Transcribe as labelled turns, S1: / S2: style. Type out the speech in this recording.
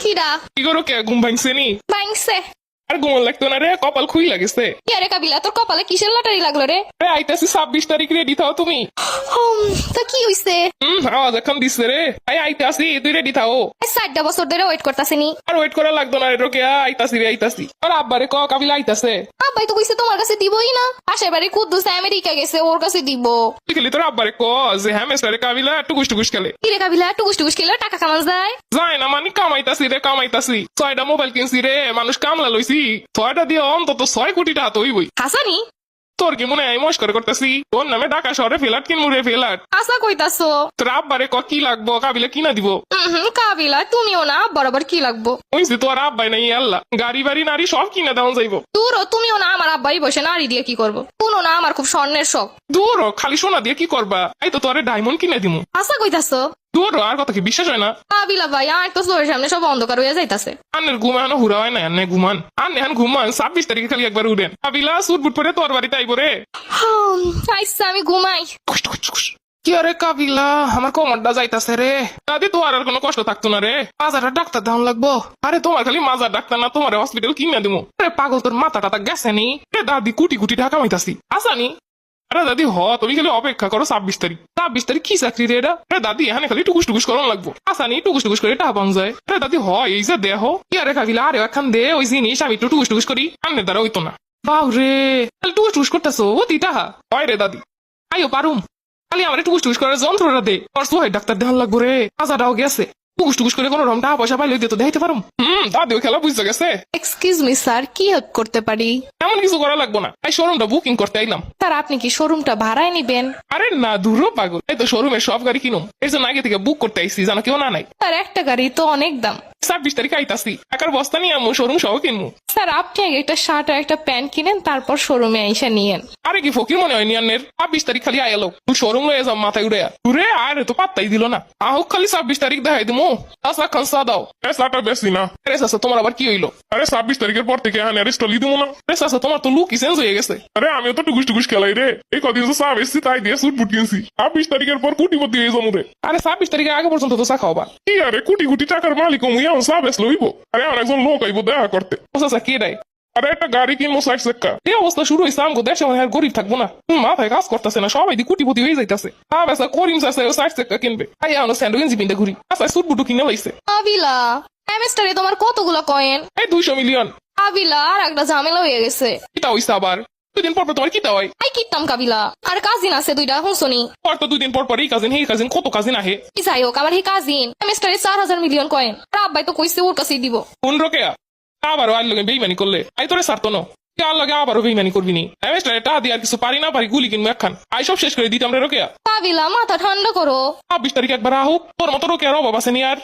S1: কিরা
S2: কি করো কে ঘুম ভাঙছে নি
S1: ভাঙছে
S2: আর লাগতো না রে কপাল খুই লাগেছে।
S1: আরে কাবিলা তোর কপালে কিসের লটারি লাগল রে?
S2: রে আইতাছি ছাব্বিশ তারিখ রেডি থাও তুমি।
S1: তা কি হইছে?
S2: হুম আওয়াজ এখন দিচ্ছে রে। আই আইতাছি তুই রেডি থাও।
S1: ষাটটা বছর ধরে ওয়েট করতেছিনি।
S2: আর ওয়েট করা লাগতো না রে আইতাছি রে আইতাছি। আর আব্বারে ক কাবিলা আইতাছে?
S1: আব্বাই তো কইছে তোমার কাছে দিবই না। পাশের বাড়ি কুদ্দুস আমেরিকা গেছে ওর কাছে দিব।
S2: খেলি তোর আব্বারে ক যে হ্যাঁ মেসারে কাবিলা টুকুস টুকুস খেলে।
S1: কি রে কাবিলা টুকুস টুকুস খেলে টাকা কামান যায়?
S2: যায় না মানে কামাইতাছি রে কামাইতাছি। ছয়টা মোবাইল কিনছি রে মানুষ কামলা লইছি। ছয়টা দিয়ে অন্তত ছয় কোটি টাকা
S1: হাসানি?
S2: তোর কি মনে হয় মস্কর করতেছি? তোর নামে ঢাকা শহরে ফেলাট কিনবো রে ফেলাট
S1: হাসা কইতাছো।
S2: তোর আব্বারে ক কি লাগবো? কাবিলা কিনা দিব?
S1: কাবিলা তুমিও না বরাবর কি লাগবো?
S2: ওইসি তোর আব্বাই নাই আল্লাহ। গাড়ি বাড়ি নারী সব কিনা দেওয়া যাইব।
S1: দূরও তুমিও না আমার আব্বাই বসে নাড়ি দিয়ে কি করব? কোনো না আমার খুব স্বর্ণের শখ।
S2: দূর খালি সোনা দিয়ে কি করবা? এই তো তোরে ডায়মন্ড কিনে দিমু।
S1: হাসা কইতাছো।
S2: দূর আর কথা কি বিশ্বাস হয় না?
S1: কাবিলা ভাই আর তো চোখের সামনে সব অন্ধকার হয়ে যাইতাছে।
S2: আন্নের ঘুমানো হুরা হয় না আন্নে ঘুমান। আন্নে হান ঘুমান ছাব্বিশ তারিখে খালি একবার উঠেন। কাবিলা সুট বুট পরে তোর বাড়িতে আইব রে।
S1: আইসা আমি ঘুমাই।
S2: কি আরে কাবিলা আমার কোমরটা যাইতাছে রে। দাদি তোমার আর কোনো কষ্ট থাকতো না রে। মাজার ডাক্তার দাম লাগবো। আরে তোমার খালি মাজার ডাক্তার না তোমার হসপিটাল কিনে দিমু। আরে পাগল তোর মাথা টাতা গেছে নি। দাদি কুটি কুটি টাকা মাইতাছি আসানি আরে দাদি, হ, তুমি খালি অপেক্ষা করো, ছাব্বিশ তারিখ। ছাব্বিশ তারিখ কি চাকরি রে এটা? আরে দাদি, এখানে খালি টুকুস টুকুস করন লাগবো। আসানি টুকুস টুকুস করে টাকা পাওয়া যায়। আরে দাদি, হ, এই যে দেহ, কি আরে কাবিলা আরে একখান দে, ওই জিনিস, আমি একটু টুকুস টুকুস করি আন্নের দ্বারা হইতো না। বাউ রে খালি টুকুস টুকুস করতেছো, ও টাহা হয় রে দাদি। আইও, পারুম। খালি আমার টুকুস টুকুস করার যন্ত্রটা দে। আর সোহাই ডাক্তার দেখান লাগবো রে। আজাটাও গেছে। টুকুস টুকুস করে কোনো টাকা পয়সা পাইলে দিতে দেখাইতে পারো হুম খেলা বুঝতে গেছে।
S1: এক্সকিউজ মি স্যার কি হেল্প করতে পারি?
S2: এমন কিছু করা লাগবো না। এই শোরুমটা বুকিং করতে আইলাম।
S1: স্যার আপনি কি শোরুমটা ভাড়ায় নিবেন?
S2: আরে না দূরও পাগল। এই তো শোরুমে সব গাড়ি কিনুম। এর জন্য আগে থেকে বুক করতে আইসি জানো কেউ না নাই
S1: স্যার একটা গাড়ি তো অনেক দাম।
S2: ছাব্বিশ তারিখ আইতাছি। একার বস্তা নিয়ে আমু শোরুম সহ কিনবো
S1: স্যার আপনি আগে একটা শার্ট আর একটা প্যান্ট কিনেন তারপর শোরুমে আইসা নিয়েন।
S2: আরে কি ফকির মনে হয় নিয়ানের ছাব্বিশ তারিখ খালি আয়ালো তুই শোরুম লয়ে যাম মাথায় উড়ে ঘুরে আরে তো পাত্তাই দিল না। আহুক খালি ছাব্বিশ তারিখ দেখাই দিমু। আসা খান সা দাও।
S3: সাটা বেশি না।
S2: আরে সাসা তোমার আবার কি হইল?
S3: আরে ছাব্বিশ তারিখের পর থেকে হ্যাঁ অ্যারেস্ট হলি দিব না।
S2: আরে সাসা তোমার তো লুকই চেঞ্জ হয়ে গেছে।
S3: আরে আমিও তো টুকুস টুকুস খেলাই রে। এই কদিন তো চা বেশি তাই দিয়ে সুট বুট কিনছি। ছাব্বিশ তারিখের পর কোটিপতি হয়ে যাব রে।
S2: আরে ছাব্বিশ তারিখে আগে পর্যন্ত তো চা খাওয়া
S3: কি আরে কোটি কোটি টাকার মালিক মুই এমন চা লইব আরে আমার একজন লোক আইব দেখা করতে
S2: ও কে দেয়
S3: আরে একটা গাড়ি কিনবো ষাট চাক্কা
S2: এই অবস্থা শুরু হয়েছে আমগো দেশে আর গরিব থাকব না মাথায় কাজ করতেছে না সবাই দি কোটিপতি হয়ে যাইতাছে হ্যাঁ বেসা করিম চাষে ষাট টাকা কিনবে তাই আমরা স্যান্ডো গেঞ্জি ঘুরি আচ্ছা সুট বুটু কিনে লাইছে
S1: আবিলা সেমিস্টারে তোমার কতগুলো কয়েন
S2: এই দুইশো মিলিয়ন
S1: আবিলা আর একটা ঝামেলা হয়ে গেছে
S2: কিতা হইছে আবার দুই দিন পর পর তোমার কিতা হয়?
S1: I কিতাম Kabila. আর কাজিন আছে দুইটা হুঁসনি
S2: পর তো দুই দিন পর পর এই কাজিন এই কাজিন কত কাজিন আহে?
S1: যাই হোক আমার হে কাজিন সেমিস্টারে চার হাজার মিলিয়ন কয়েন। আর আব্বাই তো কইছে ওর কাছেই দিব।
S2: কোন রকে আবারও আর লগে বেইমানি করলে আই তোরে সারতো না। আর লগে আবারও বেইমানি করবি নি। সেমেস্টারে টা দিয়ে আর কিছু পারি না পারি গুলি কিনবো একখান। আই সব শেষ করে দিতাম রে রোকেয়া।
S1: কাবিলা মাথা ঠান্ডা করো।
S2: ছাব্বিশ তারিখ একবার আহুক তোর মতো রোকেয়ার অভাব আছে নি আর